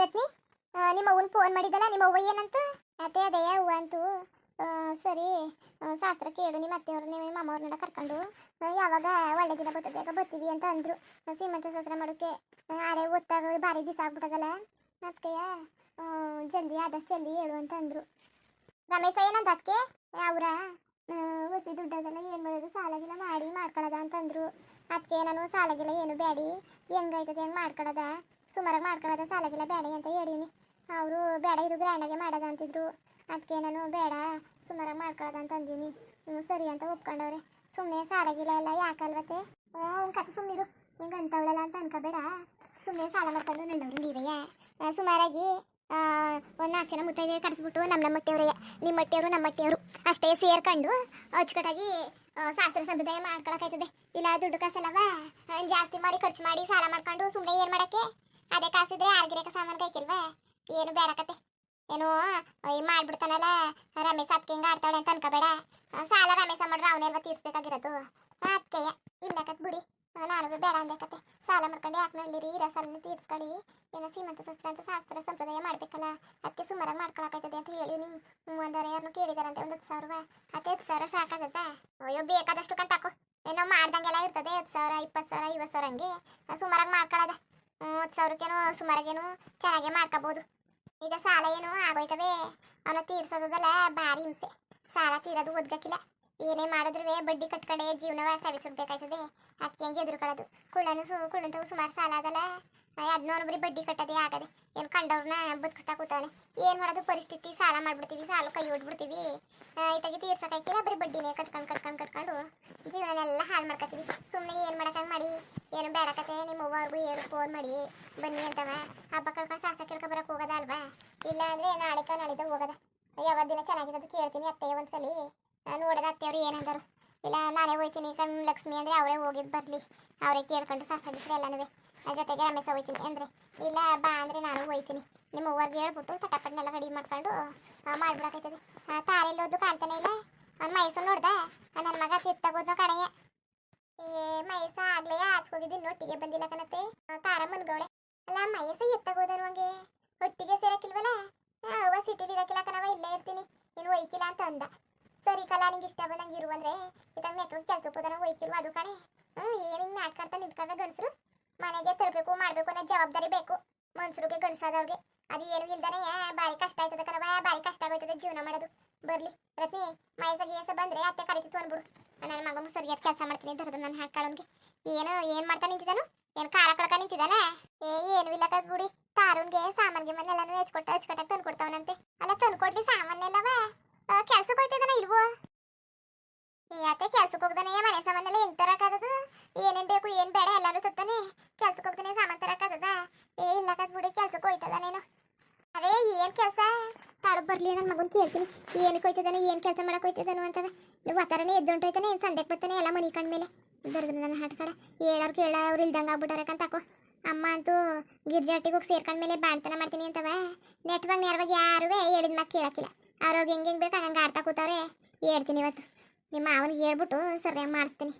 ರತ್ನಿ ನಿಮ್ಮ ಅವ್ವನ್ ಫೋನ್ ಮಾಡಿದ್ದಲ್ಲ, ನಿಮ್ಮ ಅವ್ವ ಏನಂತ? ಅದೇ ಅದೇ ಅವ್ವ ಅಂತೂ. ಸರಿ ಶಾಸ್ತ್ರ ಕೇಳು, ನಿಮ್ಮ ಅತ್ತೆಯವ್ರು, ನಿಮ್ಮ ಮಾಮವ್ರನ್ನೆಲ್ಲ ಕರ್ಕೊಂಡು ಯಾವಾಗ ಒಳ್ಳೆ ದಿನ ಬರ್ತದೆ ಬರ್ತೀವಿ ಅಂತ ಅಂದರು. ಸೀಮಂತ ಶಾಸ್ತ್ರ ಮಾಡೋಕೆ ಆರೆ ಒತ್ತಾಗ ಭಾರಿ ದಿವಸ ಆಗ್ಬಿಟ್ಟದಲ್ಲ? ಅದಕ್ಕೆ ಜಲ್ದಿ, ಆದಷ್ಟು ಜಲ್ದಿ ಹೇಳು ಅಂತ ಅಂದರು. ರಮೇಶ ಏನಂತ ಅದಕ್ಕೆ ಅವ್ರ ಹೊಸಿ ದುಡ್ಡದೆಲ್ಲ ಏನು ಮಾಡೋದು? ಸಾಲಾಗಿಲ್ಲ ಮಾಡಿ ಮಾಡ್ಕೊಳ್ಳೋದ ಅಂತಂದ್ರು ಅದಕ್ಕೆ ನಾನು ಸಾಲಾಗಿಲ್ಲ, ಏನು ಬ್ಯಾಡಿ? ಹೆಂಗೈತದೆ ಹೆಂಗೆ ಮಾಡ್ಕೊಳ್ಳೋದ ಸುಮಾರಾಗಿ ಮಾಡ್ಕೊಳ್ಳೋದ ಸಾಲಗಿಲ್ಲ, ಬೇಡ ಅಂತ ಹೇಳೀನಿ. ಅವರು ಬೇಡ ಇರು ಗ್ರ್ಯಾಂಡಾಗೆ ಮಾಡೋದ ಅಂತಿದ್ರು ಅದಕ್ಕೆ ನಾನು ಬೇಡ, ಸುಮಾರಾಗಿ ಮಾಡ್ಕೊಳ್ಳೋದ ಅಂತ ಅಂದೀನಿ. ಹ್ಞೂ ಸರಿ ಅಂತ ಒಪ್ಕೊಂಡವ್ರೆ. ಸುಮ್ಮನೆ ಸಾಲಾಗಿಲ್ಲ ಎಲ್ಲ ಯಾಕಲ್ವತ್ತೆ? ಹ್ಞೂ ಕತೆ ಸುಮ್ಮನಿರು ಹಿಂಗೆ ಅಂತವಳಲ್ಲ ಅಂತ ಅನ್ಕೋಬೇಡ. ಸುಮ್ಮನೆ ಸಾಲ ಮಾಡ್ಕೊಂಡು ನನ್ನವರು ನೀವಯ್ಯ ಸುಮಾರಾಗಿ ಒಂದು ನಾಲ್ಕು ಜನ ಮುತ್ತೈದೆ ಕರೆಸ್ಬಿಟ್ಟು ನಮ್ಮ ನಮ್ಮ ಮಟ್ಟಿಯವ್ರಿಗೆ ನಿಮ್ಮ ಮಟ್ಟಿಯವರು ನಮ್ಮ ಮಟ್ಟಿಯವರು ಅಷ್ಟೇ ಸೇರ್ಕೊಂಡು ಅಚ್ಚುಕಟ್ಟಾಗಿ ಶಾಸ್ತ್ರ ಸಂಪ್ರದಾಯ ಮಾಡ್ಕೊಳಕಾಯ್ತದೆ ಇಲ್ಲ ದುಡ್ಡು ಕಾಸಲ್ಲವ? ಜಾಸ್ತಿ ಮಾಡಿ ಖರ್ಚು ಮಾಡಿ ಸಾಲ ಮಾಡ್ಕೊಂಡು ಸುಮ್ಮನೆ ಏನು ಮಾಡಕ್ಕೆ? ಅದೇ ಕಾಸಿದ್ರೆ ಆರ್ಗಿರಕ ಸಾಮಾನು ಕೈಕಿಲ್ವಾ ಏನು ಬೇಡಕತೆ ಏನು, ಈ ಮಾಡ್ಬಿಡ್ತಾನಲ್ಲ, ರಮೇಶ್ ಅದಕ್ಕೆ ಹಿಂಗೆ ಆಡ್ತಾಳೆ ಅಂತ ಅನ್ಕೋಬೇಡ. ಸಾಲ ರಮೇಶ ಮಾಡ್ರೆ ಅವನೆಲ್ವ ತೀರ್ಸ್ಬೇಕಾಗಿರೋದು. ಅದಕ್ಕೆಯ ಇಲ್ಲಕತ್ ಬಿಡಿ. ನಾನು ಬೇಡ ಕತೆ. ಸಾಲ ಮಾಡ್ಕೊಂಡು ಯಾಕೆ ನಳ್ಳಿರಿ? ಇರೋ ಸಾಲನ ತೀರ್ಸ್ಕೊಳ್ಳಿ. ಏನೋ ಸೀಮಂತ ಶಾಸ್ತ್ರ ಅಂತ ಶಾಸ್ತ್ರ ಸಂಪ್ರದಾಯ ಮಾಡ್ಬೇಕಲ್ಲ. ಅದಕ್ಕೆ ಸುಮಾರಾಗಿ ಮಾಡ್ಕೊಳಕೈತದೆ ಅಂತ ಹೇಳಿನಿ ಒಂದರೆ ಯಾರನ್ನು ಕೇಳಿದಾರಂತೆ ಒಂದು ಹತ್ತು ಸಾವಿರ ಹತ್ತು ಹತ್ತು ಸಾವಿರ ಸಾಕಾಗತ್ತಾ? ಅಯ್ಯೋ ಬೇಕಾದಷ್ಟು ಕಂತಾಕು ಏನೋ ಮಾಡ್ದಂಗೆಲ್ಲ ಇರ್ತದೆ, ಹತ್ತು ಸಾವಿರ, ಇಪ್ಪತ್ತು ಸಾವಿರ, ಐವತ್ತು ಸಾವಿರ ಹಂಗೆ. ಸುಮಾರಾಗಿ ಮಾಡ್ಕೊಳ್ಳೋದ ಹತ್ತು ಸಾವಿರಕ್ಕೇನೋ, ಸುಮಾರಾಗೇನು ಚೆನ್ನಾಗೆ ಮಾಡ್ಕೋಬೋದು. ಈಗ ಸಾಲ ಏನು ಆಗೋಯ್ತದೆ. ಅವನ ತೀರ್ಸೋದಲ್ಲ ಭಾರಿ ಹಿಂಸೆ. ಸಾಲ ತೀರೋದು ಒದ್ಗಕ್ಕಿಲ್ಲ. ಏನೇ ಮಾಡಿದ್ರು ಬಡ್ಡಿ ಕಟ್ಕೊಂಡೆ ಜೀವನವ ಸವಿಸ್ಬಿಡ್ಬೇಕಾಯ್ತದೆ ಅದಕ್ಕೆ ಹೆಂಗೆ ಎದುರುಕೊಳ್ಳೋದು? ಕುಳ್ಳನು ಸು, ಕುಳ್ಳಂತವು ಸುಮಾರು ಸಾಲ ಅದಲ್ಲ. ಅದನ್ನೋನು ಬರೀ ಬಡ್ಡಿ ಕಟ್ಟೋದೇ ಆಗದೆ. ಏನು ಕಂಡವ್ರನ್ನ ಬದುಕಿಸ್ತಾ ಕೂತಾನೆ. ಏನು ಮಾಡೋದು ಪರಿಸ್ಥಿತಿ? ಸಾಲ ಮಾಡ್ಬಿಡ್ತೀವಿ, ಸಾಲ ಕೈ ಹೊಡ್ಬಿಡ್ತೀವಿ ಇತ್ತಾಗಿ ತೀರ್ಸಕ್ಕಾಯ್ತಿಲ್ಲ ಬರೀ ಬಡ್ಡಿನೇ ಕಟ್ಕೊಂಡು ಕಟ್ಕೊಂಡು ಕಟ್ಕೊಂಡು ಎಲ್ಲ ಹಾಳು ಮಾಡ್ಕೊತೀವಿ. ಸುಮ್ಮನೆ ಏನು ಮಾಡಕ್ಕಂಗೆ ಮಾಡಿ? ಏನು ಬೇಡಕತೆ ನಿಮ್ಮ ಅವ್ವರ್ಗೂ ಏನು ಫೋನ್ ಮಾಡಿ. ಬನ್ನಿ ಅಂತವ. ಹಬ್ಬ ಕಳ್ಕೊಂಡು ಸಾಕ ಕೇಳ್ಕೊ ಬರೋಕೆ ಹೋಗೋದ ಅಲ್ವಾ? ಇಲ್ಲ ಅಂದರೆ ನಾಳೆಕ ನಾಳಿದ ಹೋಗೋದ. ಯಾವ ದಿನ ಚೆನ್ನಾಗಿರೋದು ಕೇಳ್ತೀನಿ ಅತ್ತೆ ಒಂದ್ಸಲಿ. ನೋಡೋದ ಅತ್ತೆಯವ್ರು ಏನಂದರು. ಇಲ್ಲ, ನಾನೇ ಹೋಯ್ತೀನಿ ಕಣ್ ಲಕ್ಷ್ಮಿ ಅಂದರೆ ಅವರೇ ಹೋಗಿದ್ದು ಬರಲಿ. ಅವರೇ ಕೇಳ್ಕೊಂಡು ಸಾಕಾಗಿದ್ರೆ ಎಲ್ಲನೂ ಜೊತೆಗೆ ರಮೇಶ ಹೋಯ್ತೀನಿ. ಅಂದರೆ ಇಲ್ಲ, ಬಾ ಅಂದರೆ ನಾನು ಹೋಯ್ತೀನಿ. ನಿಮ್ಮ ಅವ್ವರ್ಗೆ ಹೇಳ್ಬಿಟ್ಟು ತಟಪಟ್ನೆಲ್ಲ ರೆಡಿ ಮಾಡ್ಕೊಂಡು ಮಾಡ್ಬಿಡಕೈತದೆ ತಾರೆಲ್ಲಿ ಓದು ಕಾಣ್ತಾನೆ ಇಲ್ಲ? ಅವ್ನು ಮೈಸೂರು ನೋಡ್ದ? ನನ್ನ ಮಗ ತಿತ್ತಗೋದ್ನ ಕಡೆಯ ಏ, ಮೈಸ ಆಗ್ಲೇ ಆಚೆ ಒಟ್ಟಿಗೆ ಬಂದಿಲ್ಲ ಕಣತ್ತೆ. ತಾರ ಮನ್ಗವಳೆ. ಅಲ್ಲ, ಮೈಸ ಎತ್ತಗೋದನು ಹಂಗೆ. ಒಟ್ಟಿಗೆ ಸೇರಕ್ಕಿಲ್ವಲ್ಲ? ಅವ ಸಿಟ್ಟಿದಿರಕ್ಕಿಲ್ಲ ಕಣವ ಇಲ್ಲೇ ಇರ್ತೀನಿ. ನೀನು ಒಯ್ಕಿಲ್ಲ ಅಂತ ಅಂದ. ಸರಿ ಕಲ, ನಿಂಗೆ ಇಷ್ಟ ಬಂದಂಗೆ ಇರುವಂದ್ರೆ ಇದಂಗೆ ನೆಟ್ವರ್ಕ್ ಕೆಲಸ ಹೋದನ ಒಯ್ಕಿಲ್ವ ಅದು ಕಣೆ? ಹ್ಞೂ ಏನು ಹಿಂಗೆ ನಾಟ್ಕಾಡ್ತಾ ನಿಂತ್ಕೊಂಡ್ರೆ ಗಂಡಸರು? ಮನೆಗೆ ತರಬೇಕು, ಮಾಡಬೇಕು ಅನ್ನೋ ಜವಾಬ್ದಾರಿ ಬೇಕು. ಮನ್ಸರಿಗೆ ಗಂಡಸಾದವ್ರಿಗೆ. ಅದು ಏನು ಇಲ್ದಾನೆ ಬಾರಿ ಕಷ್ಟ ಆಯ್ತದ ಕಣವ ಬಾರಿ ಕಷ್ಟ ಆಗೋಯ್ತದ ಜೀವನ ಮಾಡೋದು. ಬರ್ಲಿ, ರತ್ನಿ ಮೈಸ ಗೀಸ ಬಂದ್ರೆ ಅತ್ತೆ ಕರಿತಿತ್ತು ಅನ್ಬಿಡು ನನ್ನ ಮಗ ಸರಿಯಾದ ಕೆಲಸ ಮಾಡ್ತೀನಿ ಧರದ ನನ್ನ ಹಾಕೊಳ್ಳೋನ್ಗೆ ಏನು ಏನು ಮಾಡ್ತಾ ನಿಂತಿದ್ದಾನು? ಏನು ಖಾರ ಕಳ್ಕ ನಿಂತಿದ್ದಾನೆ? ಏ, ಏನು ಇಲ್ಲಕ ಗುಡಿ. ತಾರುನ್ಗೆ ಸಾಮಾನ್ಗೆ ಮನೆಲ್ಲಾನು ಹೆಚ್ಕೊಟ್ಟ, ಹಚ್ಕೊಟ್ಟಾಗ ತಂದು ಕೊಡ್ತಾವನಂತೆ ಅಲ್ಲ ತಂದು ಕೊಡ್ಲಿ ಸಾಮಾನ್ಯಲ್ಲವ ಕೆಲ್ಸಕ್ಕೆ ಹೋಯ್ತಿದ್ದಾನ ಇಲ್ವೋ? ಯಾಕೆ ಕೆಲ್ಸಕ್ಕೆ ಹೋಗ್ದಾನೆ ಮನೆ ಸಾಮಾನೆಲ್ಲ ಹೆಂಗ್ ತರಕಾದದು ಏನೇನ್ ಬೇಕು ಏನ್ ಬೇಡ ಎಲ್ಲಾನು ತತ್ತಾನೆ ಕೆಲ್ಸಕ್ಕೆ ಹೋಗ್ತಾನೆ ಸಾಮಾನ್ ತರಕಾದದ ಏ ಇಲ್ಲ ಬಿಡಿ ಕೆಲ್ಸಕ್ಕೆ ಹೋಯ್ತದಾನೇನು ಅದೇ ಏನ್ ಕೆಲಸ ತಾಳು ಬರ್ಲಿ ನನ್ನ ಮಗನ್ ಏನಕ್ಕೆ ಹೋಯ್ತಿದ್ದಾನೆ? ಏನು ಕೆಲಸ ಮಾಡಕ್ ಹೋಯ್ತಿದ್ದಾನು ಅಂತವೆ ವಾತಾವರಣ ಎದ್ದುಂಟೋಯ್ತಾನೆ ಏನು ಸಂಡೆಗೆ ಬರ್ತಾನೆ? ಎಲ್ಲ ಮನಿ ಕಂಡ್ಮೇಲೆ ದರ್ದ್ರ ನನ್ನ ಹಾಟ್ ಕಡೆ ಹೇಳೋರು ಕೇಳೋರು ಇಲ್ದಂಗೆ ಆಗ್ಬಿಟ್ಟಾರೆ ಹಾಕೋ. ಅಮ್ಮ ಅಂತೂ ಗಿರ್ಜಾಟಿಗೆ ಹೋಗಿ ಸೇರ್ಕೊಂಡ್ಮೇಲೆ ಬಾಣ್ತನ ಮಾಡ್ತೀನಿ ಅಂತವ. ನೆಟ್ವಾಗ ನೇರವಾಗಿ ಯಾರು ಹೇಳಿದ ಮಾತು ಕೇಳೋಕ್ಕಿಲ್ಲ. ಅವ್ರವ್ರಿಗೆ ಹೆಂಗೆ ಹೆಂಗೆ ಬೇಕು ಹಂಗೆ ಆಡ್ತಾ ಕೂತವ್ರೆ. ಹೇಳ್ತೀನಿ ಇವತ್ತು. ನಿಮ್ಮ ಅವನಿಗೆ ಹೇಳ್ಬಿಟ್ಟು ಸರಿಯಾಗಿ ಮಾಡಿಸ್ತೀನಿ.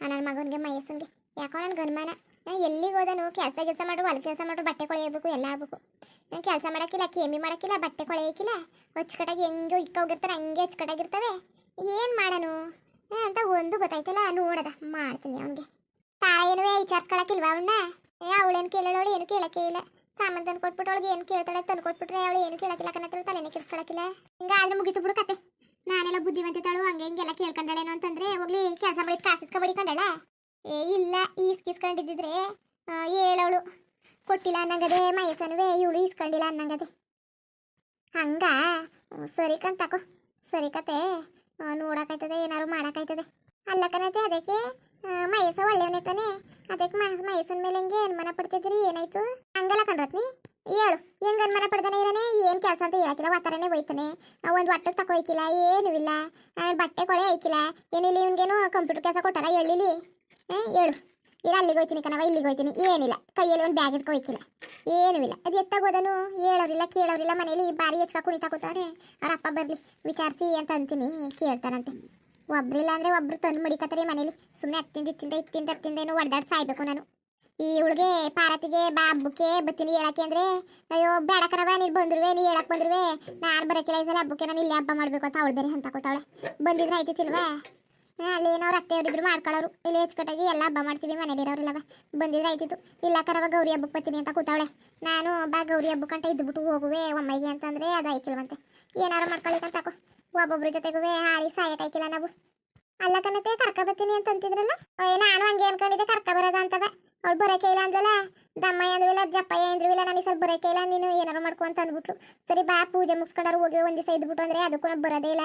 ನನ್ನ ಮಗನಿಗೆ ಮೈಸೂನ್ಗೆ ಯಾಕೋ ನನ್ನ ಗನ್ಮಾನ ಎಲ್ಲಿಗೆ ಹೋದನು ಕೆಲಸ ಕೆಲಸ ಮಾಡು ಹೊಲ ಕೆಲಸ ಮಾಡು, ಬಟ್ಟೆ ಕೊಳೆಯಬೇಕು, ಎಲ್ಲ ಆಗ್ಬೇಕು. ನಾನು ಕೆಲಸ ಮಾಡೋಕ್ಕಿಲ್ಲ, ಕೇಮಿ ಮಾಡೋಕ್ಕಿಲ್ಲ, ಬಟ್ಟೆ ಕೊಳೆಯಕ್ಕಿಲ್ಲ. ಹೊಚ್ಚಕಟ್ಟಾಗಿ ಹೆಂಗೆ ಇಕ್ಕೋಗಿರ್ತಾರೆ ಹಂಗೆ ಅಚ್ಚುಕಟ್ಟಾಗಿರ್ತವೆ ಏನು ಮಾಡೋನು? ಅಂತ ಒಂದು ಗೊತ್ತಾಯ್ತಲ್ಲ, ನೋಡದ, ಮಾಡ್ತೀನಿ ಅವನಿಗೆ. ತಾಳ ಏನುವೇ ವಿಚಾರಿಸ್ಕೊಳಕ್ಕಿಲ್ವ ಅವನ್ನ ಅವಳೇನು ಕೇಳೋಳು ಏನು ಕೇಳಕ್ಕೆ ಇಲ್ಲ. ಸಾಮಾನು ತಂದು ಕೊಟ್ಬಿಟ್ಟು ಅವಳಿಗೆ ಏನು ಕೇಳ್ತಾಳೆ ತಂದು ಕೊಟ್ಬಿಟ್ರೆ ಅವಳು ಏನು ಕೇಳಕ್ಕಿಲ್ಲ ಕನ್ನತ್ರ ತಲೆನೇ ಕಿರ್ಸ್ಕೊಳಕ್ಕಿಲ್ಲ ಹಿಂಗಾದ್ರೆ ಮುಗಿತು ಬಿಡು ಕತೆ. ನಾನೆಲ್ಲ ಬುದ್ಧಿವಂತ ತಾಳು ಹಂಗೆ ಹಿಂಗೆಲ್ಲ ಕೇಳ್ಕೊಂಡಳೇನೋ ಅಂತಂದ್ರೆ, ಹೋಗ್ಲಿ, ಕೆಲಸ ಮಾಡಿದ್ ಕಾಸಿಸ್ಕೊ ಬಡಿಕೊಂಡಳ. ಏ ಇಲ್ಲ ಈಸ್ಕಿಸ್ಕೊಂಡಿದ್ದಿದ್ರೆ ಹೇಳವಳು ಕೊಟ್ಟಿಲ್ಲ ಅನ್ನಂಗದೆ ಮೈಸನ್ವೆ ಇವಳು ಇಸ್ಕೊಂಡಿಲ್ಲ ಅನ್ನಂಗದೆ. ಹಂಗ? ಸರಿ ಕಂತಕೋ ಸರಿ ಕತೆ. ಆ, ನೋಡಕ್ಕಾಯ್ತದೆ ಏನಾರು ಮಾಡಕ್ಕಾಯ್ತದೆ ಅಲ್ಲ ಕಣತೆ ಅದಕ್ಕೆ ಮೈಸ ಒಳ್ಳೆಯವನೇ ಅದಕ್ಕೆ ಮೈಸನ ಮೇಲೆ ಹೆಂಗೆ ಅನುಮಾನ ಪಡ್ತಿದ್ರಿ ಏನಾಯ್ತು? ಹಂಗಲ್ಲ ಕಣ್ರತ್ನಿ ಹೇಳು ಹೆಂಗ್ ಅನುಮಾನ ಪಡ್ದಾನೆ ಇರಾನೆ? ಏನ್ ಕೆಲಸ ಅಂತ ಹೇಳಕ್ಕಿಲ್ಲ ವಾತಾರನೇ ಹೋಯ್ತಾನೆ ಒಂದು ಒಟ್ಟು ತಕೋ ಹೋಯ್ಕಿಲ್ಲ ಏನೂ ಇಲ್ಲ. ಬಟ್ಟೆ ಕೊಳೆ ಐಕಿಲ್ಲ ಏನಿಲ್ಲ ಇವನ್ಗೇನು ಕಂಪ್ಯೂಟರ್ ಕೆಲಸ ಕೊಟ್ಟಾರ ಹೇಳಿಲಿ ಹೇಳು. ಈಗ ಅಲ್ಲಿಗೆ ಹೋಯ್ತೀನಿ ಕಣವ ಇಲ್ಲಿಗೆ ಹೋಯ್ತೀನಿ. ಏನಿಲ್ಲ. ಕೈಯಲ್ಲಿ ಒಂದು ಬ್ಯಾಗ್ ಇಟ್ಕೊ ಹೋಯ್ಕಿಲ್ಲ. ಏನೂ ಇಲ್ಲ. ಅದು ಎತ್ತ ಹೋದನು? ಹೇಳೋರಿಲ್ಲ, ಕೇಳೋರಿಲ್ಲ. ಮನೇಲಿ ಬಾರಿ ಹೆಚ್ಕ ಕುಣಿತಾ ಕೂತಾರೆ ಅವ್ರ ಅಪ್ಪ ಬರಲಿ, ವಿಚಾರಿಸಿ ಅಂತ ಅಂತೀನಿ. ಕೇಳ್ತಾರಂತೆ ಒಬ್ರಿಲ್ಲ ಅಂದ್ರೆ ಒಬ್ರು ತಂದು ಮಡಿಕತ್ತಾರೆ ಮನೇಲಿ. ಸುಮ್ಮನೆ ಹತ್ತಿಂದ ಇತ್ತಿಂದ ಇತ್ತಿಂದ ಹತ್ತಿಂದ ಏನೋ ಹೊಡೆದಾಡ್ ಸಾಯ್ಬೇಕು ನಾನು. ಈ ಇವಳಿಗೆ ಪಾರತಿಗೆ ಬಾ, ಹಬ್ಬಕ್ಕೆ ಬತ್ತೀನಿ ಹೇಳಕ್ಕೆ ಅಂದ್ರೆ, ಅಯ್ಯೋ, ಬೇಡ ಕರವ ನೀನು ಬಂದ್ರುವೆ ನೀ ಹೇಳಕ್ಕೆ ಬಂದ್ರುವೆ. ನಾನು ಬರೋಕ್ಕಿಲ್ಲ ಈ ಸಲ ಹಬ್ಬಕ್ಕೆ, ನಾನು ಇಲ್ಲಿ ಹಬ್ಬ ಮಾಡಬೇಕು ಅಂತ ಅವಳು ಬೇರೆ ಅಂತ ಕೂತಾವಳೆ. ಬಂದಿದ್ರೆ ಆಯ್ತಿಲ್ವಾ ಅಲ್ಲಿ ಏನೋ ಅತ್ತೆ ಅವರಿದ್ರು ಮಾಡ್ಕೊಳ್ಳೋರು ಇಲ್ಲಿ ಹೆಚ್ಚುಕಟ್ಟಾಗಿ ಎಲ್ಲ ಹಬ್ಬ ಮಾಡ್ತೀವಿ ಮನೇಲಿರೋರೆಲ್ಲವ ಬಂದಿದ್ರೆ ಆಯ್ತಿತ್ತು. ಇಲ್ಲ ಕರವ ಗೌರಿ ಹಬ್ಬಕ್ಕೆ ಬರ್ತೀನಿ ಅಂತ ಕೂತಾವಳೆ. ನಾನು ಬಾ ಗೌರಿ ಹಬ್ಬಕ್ಕಂಟ ಇದ್ಬಿಟ್ಟು ಹೋಗುವೆ ಒಮ್ಮೆಗೆ ಅಂತಂದ್ರೆ ಅದು ಐಕಿಲ್ವಂತೆ ಏನಾರು ಮಾಡ್ಕೊಳ್ಳಿಕ್ಕಂತ ಹಾಕು. ಒಬ್ಬೊಬ್ರ ಜೊತೆಗೂ ಹಾಳಿ ಸಾಯಕ್ಕಾಯ್ಕಿಲ್ಲ ನಾವು. ಅಲ್ಲ ಕಣತೆ, ಕರ್ಕ ಬರ್ತೀನಿ ಅಂತ ಅಂತಿದ್ರಲ್ಲ? ನಾನು ಹಂಗೆ ಅನ್ಕೊಂಡಿದ್ದೆ, ಕರ್ಕ ಬರೋದ ಅಂತವ ಅವ್ಳು ಬರೋಕೆ ಇಲ್ಲ ಅಂದಲ್ಲ ದಮ್ಮಯ್ಯ ಅಂದ್ರಿಲ್ಲ ಜಪ್ಪಯ್ಯ ಅಂದ್ರಿಲ್ಲ ನನಗೆ ಸ್ವಲ್ಪ ಬರೋಕೆ ಇಲ್ಲ, ನೀನು ಏನಾರು ಮಾಡ್ಕೊ ಅಂತ ಅಂದ್ಬಿಟ್ಲು. ಸರಿ ಬಾ, ಪೂಜೆ ಮುಗಿಸ್ಕೊಂಡಾರು ಹೋಗಿ ಒಂದು ದಿವಸ ಇದ್ಬಿಟ್ಟು ಅಂದರೆ ಅದಕ್ಕೂ ಬರೋದೇ ಇಲ್ಲ.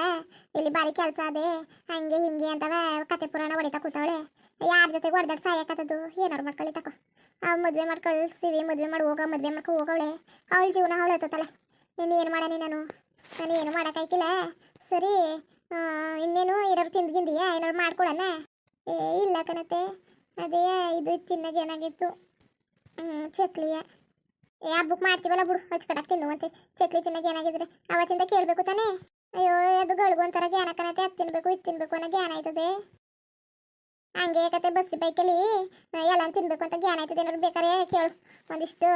ಇಲ್ಲಿ ಬಾರಿ ಕೆಲಸ ಅದೇ. ಹಂಗೆ ಹಿಂಗೆ ಅಂತವ ಕತೆ ಪುರಾಣ ಹೊಡಿತಾ ಕೂತಾವಳೆ. ಯಾರ ಜೊತೆಗೆ ಹೊಡೆದಾಡ್ ಸಾಯಕತ್ತದು? ಏನಾರು ಮಾಡ್ಕೊಳ್ಳಿ ತಕೋ. ಅವ್ ಮದುವೆ ಮಾಡ್ಕೊಳ್ಸಿವಿ, ಮದುವೆ ಮಾಡಿ ಹೋಗ, ಮದುವೆ ಮಾಡ್ಕೊ ಹೋಗವಳೆ. ಅವಳ ಜೀವನ ಅವಳು ಎತ್ತತ್ತಲ್ಲ ನೀನು ಏನು ಮಾಡಾನಿ ನಾನು ನಾನು ಏನು ಮಾಡೋಕ್ಕಾಯ್ತಿಲ್ಲ ಸರಿ ಇನ್ನೇನು ಏನಾರು ತಿಂದ್ಗಿಂದಿಯಾ? ಏನಾರು ಮಾಡ್ಕೊಡಣ ಏ, ಇಲ್ಲ ಕಣತೆ. ಅದೇ, ಇದು ತಿನ್ನಾಗ ಏನಾಗಿತ್ತು? ಚಕ್ಲಿಯ ಏ ಬುಕ್ ಮಾಡ್ತೀವಲ್ಲ ಬಿಡು ಹಚ್ಕಡಕ್ಕೆ ಅಂತ ಚಕ್ಲಿ ತಿನ್ನಾಗ ಏನಾಗಿದ್ರೆ ಅವತ್ತಿಂದ ಕೇಳಬೇಕು ತಾನೇ? ಅಯ್ಯೋ, ಅದು ಗಳಿಗೂ ಒಂಥರ ಜ್ಞಾನ ಕಣತೆ, ಅದು ತಿನ್ಬೇಕು, ಇದು ತಿನ್ಬೇಕು ಅನ್ನೋ ಜ್ಞಾನ ಆಯ್ತದೆ. ಹಂಗೆ ಕತೆ ಬಸ್ಸಿ ಬೈಕಲ್ಲಿ ಎಲ್ಲ ತಿನ್ಬೇಕು ಅಂತ ಜ್ಞಾನ ಆಯ್ತದೆ ಏನಾದ್ರು ಬೇಕಾದ್ರೆ ಕೇಳು. ಒಂದಿಷ್ಟು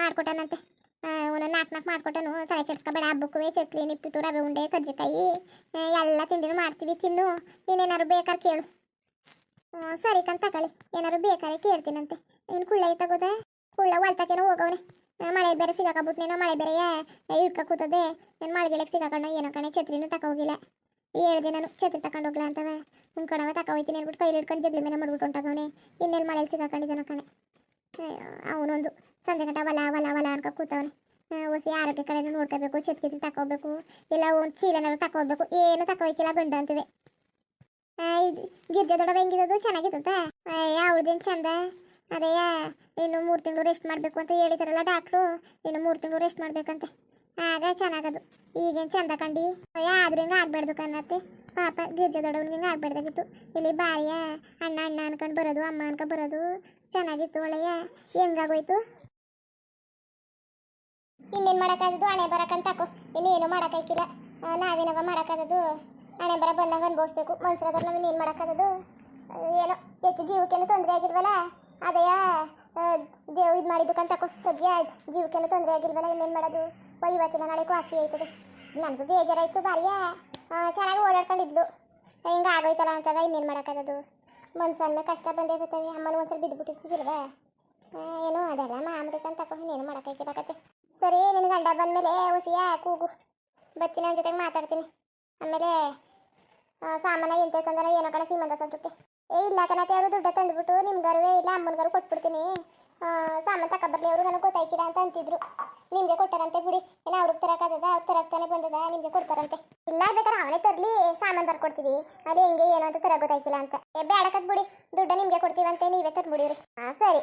ಮಾಡ್ಕೊಟ್ಟನಂತೆ. ಒಂದು ನಾಲ್ಕು ನಾಲ್ಕು ಮಾಡ್ಕೊಟ್ಟನು, ತಲೆ ಕೆಡ್ಸ್ಕೊಬೇಡ ಹಬ್ಬಕ್ಕೂ ಚಕ್ಲಿ, ನಿಪ್ಪಿಟ್ಟು, ರವೆ ಉಂಡೆ ಕಜ್ಜಿಕಾಯಿ ಎಲ್ಲ ತಿಂಡಿನೂ ಮಾಡ್ತೀವಿ, ತಿನ್ನು. ನೀನೇನಾದ್ರು ಬೇಕಾದ್ರೆ ಕೇಳು. ಸರಿ ಕಣ್ ತಗೊಳ್ಳಿ ಏನಾದ್ರು ಬೇಕಾದ್ರೆ ಕೇಳ್ತೀನಂತೆ. ಏನು ಕುಳ್ಳ ತಗೋದ ಕುಳ್ಳ ಹೊಲ್ತಕ್ಕೇನೋ ಹೋಗವನೆ. ಮಳೆ ಬೇರೆ ಸಿಗಾಕಬಿಟ್ನೇನೋ ಮಳೆ ಬೇರೆ ಇಡ್ಕ ಕೂತದೆ. ನಾನು ಮಳೆಗೆಳಕ್ಕೆ ಸಿಗಾಕೊಂಡು ಏನೋ ಕಣೆ ಛತ್ರಿನೂ ತಕ ಹೋಗಿಲ್ಲ. ಹೇಳ್ದೆ ನಾನು, ಛತ್ರಿ ಹೋಗ್ಲಾ ಅಂತವ. ನಿಮ್ಮ ತಕ ಹೋಯ್ತೀನಿ ಅಂದ್ಬಿಟ್ಟು ಕೈಲಿ ಹಿಡ್ಕೊಂಡು ಜಗ್ಲಿ ಮೇಲೆ ಮಾಡ್ಬಿಟ್ಟು ಹೊಂಟಾಗವನೆ. ಇನ್ನೇನು ಮಳೆಯಲ್ಲಿ ಸಿಗಾಕೊಂಡಿದ್ದಾನೋ ಕಣೆ. ಅವನೊಂದು ಸಂಜೆ ಗಂಟ ವಲ ವಲ ವಲ ಅನ್ಕೊ ಕೂತವನೆ. ಹೊಸಿ ಆರೋಗ್ಯ ಕಡೆ ನೋಡ್ಕೋಬೇಕು ಛತ್ಕಿತ್ರಿ ತಕೋಬೇಕು ಇಲ್ಲ, ಒಂದು ಚೀಲನಾದ್ರು ತಕೋಬೇಕು ಏನು ತಗೋಯ್ಕಿಲ್ಲ ಗಂಡ ಅಂತಿವೆ. ಇದು ಗಿರ್ಜಾ ದೊಡ್ಡ ಹೆಂಗಿರೋದು ಚೆನ್ನಾಗಿತ್ತ ಅವಳದೇನು ಚಂದ? ಅದೇ ಇನ್ನು ಮೂರು ತಿಂಗಳು ರೆಸ್ಟ್ ಮಾಡಬೇಕು ಅಂತ ಹೇಳಿದಾರಲ್ಲ ಡಾಕ್ಟ್ರು ಇನ್ನು ಮೂರು ತಿಂಗಳು ರೆಸ್ಟ್ ಮಾಡ್ಬೇಕಂತೆ. ಆಗ ಚೆನ್ನಾಗದು. ಈಗೇನು ಚಂದ ಕಂಡು? ಆದ್ರೂ ಹಿಂಗೆ ಆಗ್ಬಾರ್ದು ಕನ್ನತ್ತೆ ಪಾಪ ಗಿರ್ಜಾ ದೊಡ್ಡವನಿಗೆ ಹಿಂಗೆ ಆಗ್ಬಾರ್ದಾಗಿತ್ತು. ಇಲ್ಲಿ ಬಾಯ ಅಣ್ಣ ಅಣ್ಣ ಅನ್ಕೊಂಡು ಬರೋದು ಅಮ್ಮ ಅನ್ಕೊಂಡು ಬರೋದು ಚೆನ್ನಾಗಿತ್ತು ಒಳ್ಳೆಯ. ಹೆಂಗಾಗೋಯ್ತು? ಇನ್ನೇನು ಮಾಡೋಕ್ಕಾಗದು ಹಣೆ ಬರೋಕ್ಕಂತಾಕು. ತಕೋ ಇನ್ನೇನು ಮಾಡೋಕ್ಕಾಯ್ಕಿಲ್ಲ. ಆ, ನಾವೇನವ ಮಾಡೋಕ್ಕಾಗದು ಹಣೆ ಬರ ಬಂದಂಗೆ ಅನ್ಭವಿಸ್ಬೇಕು ಮನ್ಸರಾದ್ರೆ ನಾವು ಏನು ಮಾಡೋಕ್ಕಾಗದು ಏನೋ, ಹೆಚ್ಚು ಜೀವಕ್ಕೇನು ತೊಂದರೆ ಆಗಿಲ್ವಲ್ಲ? ಅದೇ ದೇವ್ ಇದು ಮಾಡಿದ್ದಕ್ಕಂತ ಸದ್ಯ ಜೀವಕ್ಕೇನು ತೊಂದರೆ ಆಗಿಲ್ವಲ್ಲ, ಇನ್ನೇನು ಮಾಡೋದು? ಇವತ್ತಿನ ನಾಳೆ ವಾಸಿ ಆಯ್ತದೆ. ನನಗೂ ಬೇಜಾರಾಯಿತು ಬಾರಿಯ ಚೆನ್ನಾಗಿ ಓಡಾಡ್ಕೊಂಡಿದ್ಲು. ಹಿಂಗೆ ಆಗೋಯ್ತಲ್ಲ ಅಂತ ಇನ್ನೇನು ಮಾಡೋಕ್ಕಾಗದು ಮನ್ಸನ್ನ ಕಷ್ಟ ಬಂದೇ ಬರ್ತವೆ, ಅಮ್ಮನ ಒಂದ್ಸಲ ಬಿದ್ದುಬಿಟ್ಟಿರ್ತಿಲ್ವಾ ಏನೋ ಅದೆಲ್ಲ ಮಾಮೂಲಿ ಅಂತ ತಕೋ, ಇನ್ನೇನು ಮಾಡೋಕ್ಕಾಯ್ತಿರಕತ್ತೆ ಸರಿ ನಿನ್ನ ಗಂಡ ಬಂದಮೇಲೆ ಹುಸಿಯಾ ಕೂಗು. ಬತ್ತಿನ ಜೊತೆಗೆ ಮಾತಾಡ್ತೀನಿ. ಆಮೇಲೆ ಸಾಮಾನ ಎಂತ ತಂದ್ರೆ ಏನೋ ಕಣ ಸೀಮಂತ ಸಸ್ರಕ್ಕೆ ಏ ಇಲ್ಲ ಕಣತೆ ಅವರು ದುಡ್ಡು ತಂದುಬಿಟ್ಟು ನಿಮ್ಗಾರುವೆ ಇಲ್ಲ ಅಮ್ಮನಿಗಾರು ಕೊಟ್ಬಿಡ್ತೀನಿ. ಆ, ಸಾಮಾನು ತಗೊಬರ್ಲಿ ಅವರು ನನಗೆ ಗೊತ್ತಾಯ್ಕಿರ ಅಂತ ಅಂತಿದ್ರು. ನಿಮಗೆ ಕೊಟ್ಟಾರಂತೆ ಬಿಡಿ. ಏನ ಅವ್ರಿಗೆ ತರಕಾಗದ ಅವ್ರು ತರಕ್ತಾನೆ ಬಂದದ ನಿಮಗೆ ಕೊಡ್ತಾರಂತೆ. ಇಲ್ಲ ಬೇಕಾದ್ರೆ ಅವನೇ ತರಲಿ ಸಾಮಾನು ಬರ್ಕೊಡ್ತೀವಿ. ಅದು ಹೆಂಗೆ ಏನು ಅಂತ ತರ ಗೊತ್ತಾಯ್ಕಿಲ್ಲ ಅಂತ. ಬೇಡಕತ್ ಬಿಡಿ. ದುಡ್ಡ ನಿಮಗೆ ಕೊಡ್ತೀವಂತೆ ನೀವೇ ತಂದ್ಬಿಡಿರಿ ಹಾಂ ಸರಿ.